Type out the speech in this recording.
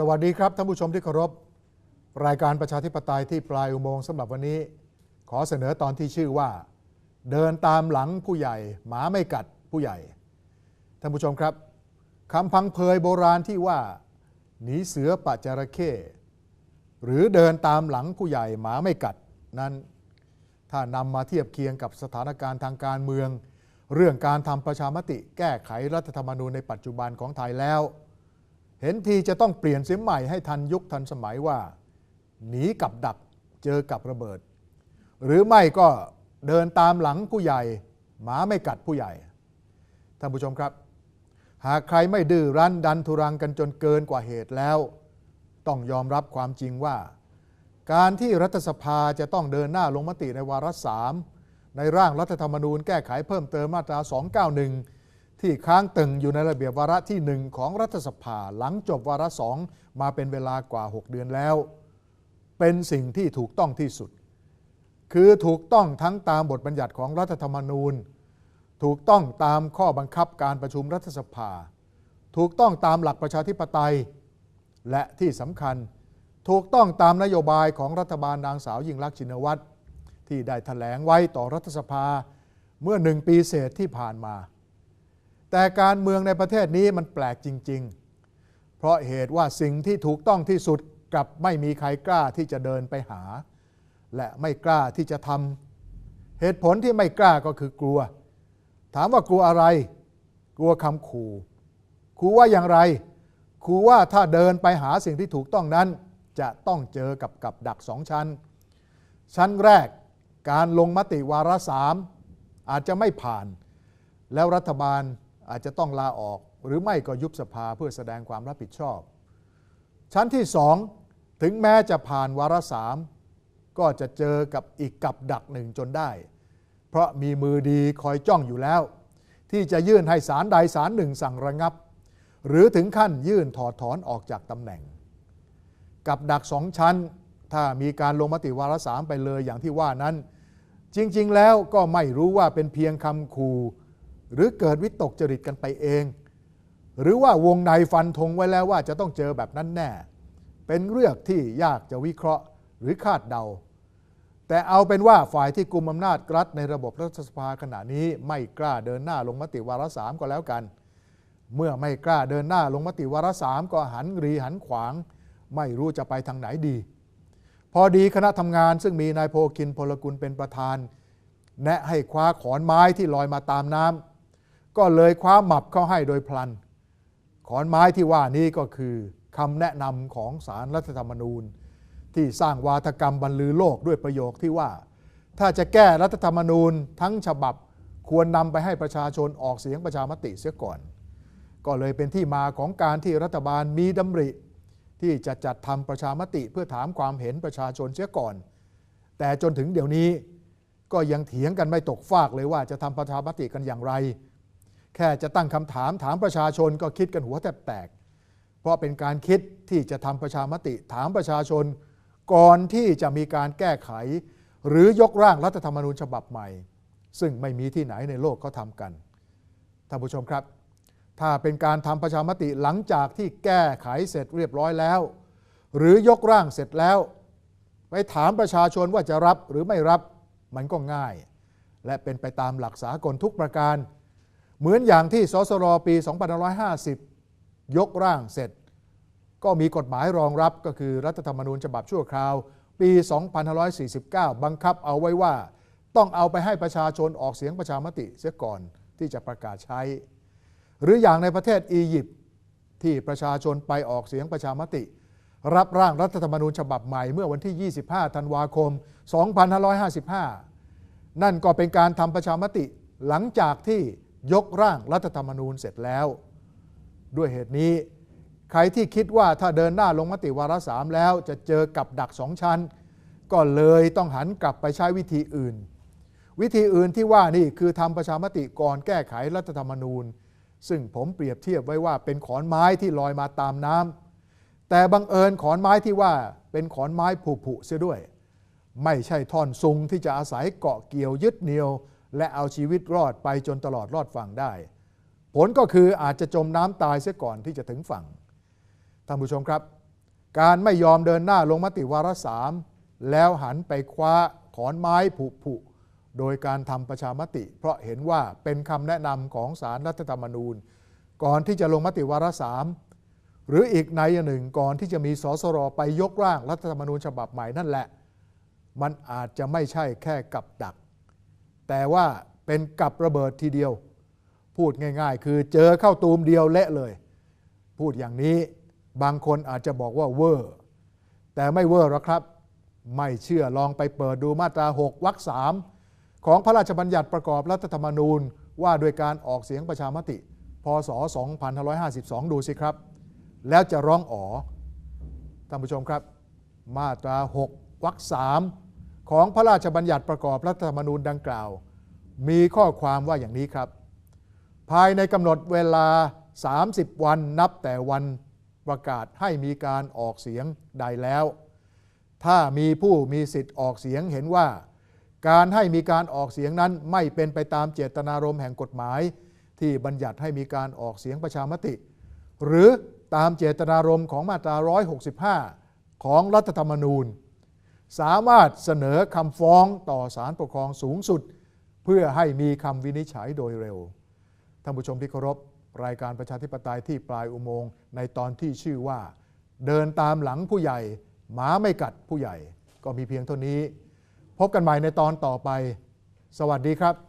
สวัสดีครับท่านผู้ชมที่เคารพ รายการประชาธิปไตยที่ปลายอุโมงค์สำหรับวันนี้ ขอเสนอตอนที่ชื่อว่า เดินตามหลังผู้ใหญ่ หมาไม่กัดผู้ใหญ่ ท่านผู้ชมครับคำพังเพยโบราณที่ว่า หนีเสือปะจระเข้หรือเดินตามหลังผู้ใหญ่หมาไม่กัด นั้น ถ้านำมาเทียบเคียงกับสถานการณ์ทางการเมือง เรื่องการทำประชามติแก้ไขรัฐธรรมนูญในปัจจุบันของไทยแล้ว เห็นทีจะต้องเปลี่ยนเสียใหม่ให้ทันยุคทันสมัยว่า หนีกับดักเจอกับระเบิด หรือไม่ก็เดินตามหลังผู้ใหญ่หมาไม่กัดผู้ใหญ่ท่านผู้ชมครับ หากใครไม่ดื้อรั้นดันทุรังกันจนเกินกว่าเหตุแล้ว ต้องยอมรับความจริงว่า การที่รัฐสภาจะต้องเดินหน้าลงมติในวาระสามในร่างรัฐธรรมนูญแก้ไขเพิ่มเติมมาตรา 291 ที่ค้างตึงอยู่ในระเบียบวาระที่หนึ่งของรัฐสภาหลังจบวาระสองมาเป็นเวลากว่า 6 เดือนแล้ว เป็นสิ่งที่ถูกต้องที่สุด คือถูกต้องทั้งตามบทบัญญัติของรัฐธรรมนูญ ถูกต้องตามข้อบังคับการประชุมรัฐสภา ถูกต้องตามหลักประชาธิปไตย และที่สำคัญ ถูกต้องตามนโยบายของรัฐบาลนางสาวยิ่งลักษณ์ชินวัตรที่ได้ถแถลงไว้ต่อรัฐสภาเมื่อหนึ่งปีเศษที่ผ่านมา แต่การเมืองในประเทศนี้มันแปลกจริง ๆ เพราะเหตุว่าสิ่งที่ถูกต้องที่สุดกลับไม่มีใครกล้าที่จะเดินไปหา และไม่กล้าที่จะทำเหตุผลที่ไม่กล้าก็คือกลัว ถามว่ากลัวอะไร กลัวคำขู่ขู่ว่าอย่างไรขู่ว่าถ้าเดินไปหาสิ่งที่ถูกต้องนั้น จะต้องเจอกับกับดักสองชั้น ชั้นแรกการลงมติวาระสามอาจจะไม่ผ่าน แล้วรัฐบาล อาจจะต้องลาออกหรือไม่ก็ยุบสภาเพื่อแสดงความรับผิดชอบ ชั้นที่สองถึงแม้จะผ่านวาระสามก็จะเจอกับอีกกับดักหนึ่งจนได้ เพราะมีมือดีคอยจ้องอยู่แล้ว ที่จะยื่นให้ศาลใดศาลหนึ่งสั่งระงับ หรือถึงขั้นยื่นถอดถอนออกจากตำแหน่ง กับดักสองชั้น ถ้ามีการลงมติวาระสามไปเลยอย่างที่ว่านั้น จริง ๆ แล้วก็ไม่รู้ว่าเป็นเพียงคำคู หรือเกิดวิตกจริตกันไปเอง หรือว่าวงในฟันธงไว้แล้วว่าจะต้องเจอแบบนั้นแน่ เป็นเรื่องที่ยากจะวิเคราะห์หรือคาดเดา แต่เอาเป็นว่าฝ่ายที่กุมอำนาจรัฐในระบบรัฐสภาขณะนี้ไม่กล้าเดินหน้าลงมติวาระสามก็แล้วกัน เมื่อไม่กล้าเดินหน้าลงมติวาระสามก็หันรีหันขวาง ไม่รู้จะไปทางไหนดี พอดีคณะทำงานซึ่งมีนายโพคินพลกุลเป็นประธานแนะให้คว้าขอนไม้ที่ลอยมาตามน้ำ ก็เลยคว้าหมับเข้าให้โดยพลัน ขอนไม้ที่ว่านี้ก็คือคำแนะนำของสารรัฐธรรมนูญ ที่สร้างวาทกรรมบรรลือโลกด้วยประโยคที่ว่า ถ้าจะแก้รัฐธรรมนูญทั้งฉบับควรนำไปให้ประชาชนออกเสียงประชามติเสียก่อน ก็เลยเป็นที่มาของการที่รัฐบาลมีดำริ ที่จะจัดทำประชามติเพื่อถามความเห็นประชาชนเสียก่อน แต่จนถึงเดี๋ยวนี้ก็ยังเถียงกันไม่ตกฟากเลยว่าจะทำประชามติกันอย่างไร แค่จะตั้งคำถามถามประชาชนก็คิดกันหัวแทบแตก เพราะเป็นการคิดที่จะทำประชามติถามประชาชน ก่อนที่จะมีการแก้ไข หรือยกร่างรัฐธรรมนูญฉบับใหม่ ซึ่งไม่มีที่ไหนในโลกเขาทำกันท่านผู้ชมครับ ถ้าเป็นการทำประชามติหลังจากที่แก้ไขเสร็จเรียบร้อยแล้ว หรือยกร่างเสร็จแล้ว ไปถามประชาชนว่าจะรับหรือไม่รับมันก็ง่าย และเป็นไปตามหลักสากลทุกประการ เหมือนอย่างที่สสรปี 2550 ยกร่างเสร็จ ก็มีกฎหมายรองรับก็คือรัฐธรรมนูญฉบับชั่วคราว ปี 2549 บังคับเอาไว้ว่า ต้องเอาไปให้ประชาชนออกเสียงประชามติเสียก่อนที่จะประกาศใช้ หรืออย่างในประเทศอียิปต์ที่ประชาชนไปออกเสียงประชามติ รับร่างรัฐธรรมนูญฉบับใหม่เมื่อวันที่ 25 ธันวาคม 2555 นั่นก็เป็นการทำประชามติหลังจากที่ ยกร่างรัฐธรรมนูญเสร็จแล้ว ด้วยเหตุนี้ ใครที่คิดว่าถ้าเดินหน้าลงมติวาระสามแล้ว จะเจอกับดักสองชั้น ก็เลยต้องหันกลับไปใช้วิธีอื่น วิธีอื่นที่ว่านี่คือทำประชามติก่อนแก้ไขรัฐธรรมนูญ ซึ่งผมเปรียบเทียบไว้ว่าเป็นขอนไม้ที่ลอยมาตามน้ำแต่บังเอิญขอนไม้ที่ว่าเป็นขอนไม้ผุๆเสียด้วย ไม่ใช่ท่อนซุงที่จะอาศัยเกาะเกี่ยวยึดเหนี่ยว และเอาชีวิตรอดไปจนตลอดรอดฝั่งได้ ผลก็คืออาจจะจมน้ำตายเสียก่อนที่จะถึงฝั่งท่านผู้ชมครับ การไม่ยอมเดินหน้าลงมติวาระสามแล้วหันไปคว้าขอนไม้ผุผุโดยการทำประชามติ เพราะเห็นว่าเป็นคำแนะนำของสารรัฐธรรมนูญ ก่อนที่จะลงมติวาระสามหรืออีกในหนึ่งก่อนที่จะมีสสรไปยกร่างรัฐธรรมนูญฉบับใหม่นั่นแหละ มันอาจจะไม่ใช่แค่กับดัก แต่ว่าเป็นกับระเบิดทีเดียว พูดง่าย ๆ คือเจอเข้าตูมเดียวเละเลย พูดอย่างนี้บางคนอาจจะบอกว่าเวอร์แต่ไม่เวอร์หรอกครับ ไม่เชื่อลองไปเปิดดูมาตรา 6วรรคสามของพระราชบัญญัติประกอบรัฐธรรมนูญว่าด้วยการออกเสียงประชามติ พศ 2552 ดูสิครับ แล้วจะร้องอ๋อท่านผู้ชมครับ มาตรา 6วรรคสาม ของพระราชบัญญัติประกอบรัฐธรรมนูญดังกล่าว มีข้อความว่าอย่างนี้ครับ ภายในกำหนดเวลา 30 วันนับแต่วันประกาศให้มีการออกเสียงใดแล้ว ถ้ามีผู้มีสิทธิ์ออกเสียงเห็นว่า การให้มีการออกเสียงนั้นไม่เป็นไปตามเจตนารมณ์แห่งกฎหมาย ที่บัญญัติให้มีการออกเสียงประชามติ หรือตามเจตนารมณ์ของมาตรา 165 ของรัฐธรรมนูญ สามารถเสนอคำฟ้องต่อศาลปกครองสูงสุด เพื่อให้มีคำวินิจฉัยโดยเร็ว ท่านผู้ชมที่เคารพรายการประชาธิปไตยที่ปลายอุโมงค์ในตอนที่ชื่อว่า เดินตามหลังผู้ใหญ่หมาไม่กัดผู้ใหญ่ ก็มีเพียงเท่านี้ พบกันใหม่ในตอนต่อไป สวัสดีครับ